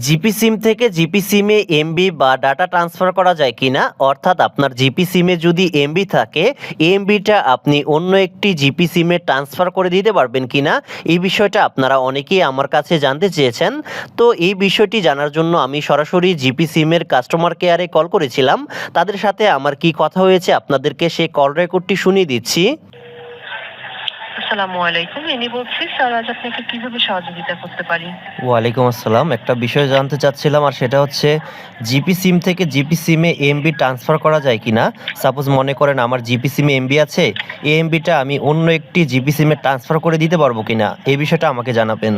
GP সিম থেকে GP সিমে MB বা ডাটা ট্রান্সফার করা যায় কি না অর্থাৎ আপনার জিপি সিমে যদি এমবি থাকে, এমবিটা আপনি অন্য একটি জিপি সিমে ট্রান্সফার করে দিতে পারবেন কিনা? এই বিষয়টা আপনারা অনেকেই আমার কাছে জানতে চেয়েছেন। তো এই বিষয়টি জানার জন্য আমি সরাসরি জিপি সিমের কাস্টমার কেয়ারে কল করেছিলাম। তাদের সাথে আমার কি কথা হয়েছে আপনাদেরকে সেই কল রেকর্ডটি শুনিয়ে দিচ্ছি। আসসালামু আলাইকুম। ইনি বলছি স্যার আজ আপনাকে কীভাবে সহযোগিতা করতে পারি? ওয়ালাইকুম আসসালাম। একটা বিষয় জানতে চাচ্ছিলাম আর সেটা হচ্ছে জিপি সিম থেকে জিপি সিমে এমবি ট্রান্সফার করা যায় কিনা? সাপোজ মনে করেন আমার জিপি সিমে এমবি আছে এই এমবিটা আমি অন্য একটি জিপি সিমে ট্রান্সফার করে দিতে পারব কিনা? এই বিষয়টা আমাকে জানাবেন।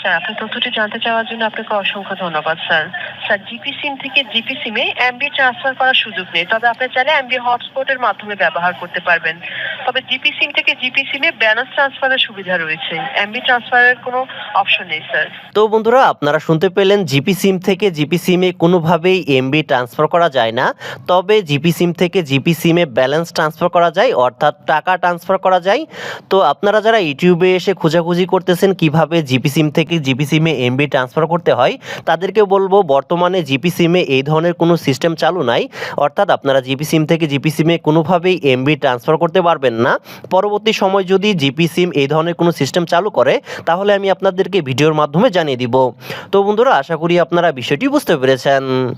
স্যার আপনার তথ্যটি জানতে চাওয়ার জন্য আপনাকে অসংখ্য ধন্যবাদ স্যার। স্যার জিপি সিম থেকে জিপি সিমে এমবি ট্রান্সফার করার সুযোগ নেই তবে আপনি চাইলে এমবি হটস্পটের মাধ্যমে ব্যবহার করতে পারবেন। তবে জিপি সিম থেকে জিপি সিমে ব্যালেন্স ট্রান্সফারের সুবিধা রয়েছে এমবি ট্রান্সফারের কোনো অপশন নেই স্যার তো বন্ধুরা আপনারা শুনতে পেলেন জিপি সিম থেকে জিপি সিমে কোনোভাবেই এমবি ট্রান্সফার করা যায় না তবে জিপি সিম থেকে জিপি সিমে ব্যালেন্স ট্রান্সফার করা যায় অর্থাৎ টাকা ট্রান্সফার করা যায় তো আপনারা যারা ইউটিউবে এসে খোঁজাখুঁজি করতেছেন কীভাবে জিপি সিম থেকে জিপি সিমে এমবি ট্রান্সফার করতে হয় তাদেরকে বলব বর্তমানে জিপি সিমে এই ধরনের কোনো সিস্টেম চালু নাই অর্থাৎ আপনারা জিপি সিম থেকে জিপি সিমে কোনোভাবেই এমবি ট্রান্সফার করতে পারবেন না। পরবর্তী সময় যদি জিপি সিম এই ধরনের কোনো সিস্টেম চালু করে, তাহলে আমি আপনাদেরকে ভিডিওর মাধ্যমে জানিয়ে দিব। তো বন্ধুরা, আশা করি আপনারা বিষয়টি বুঝতে পেরেছেন।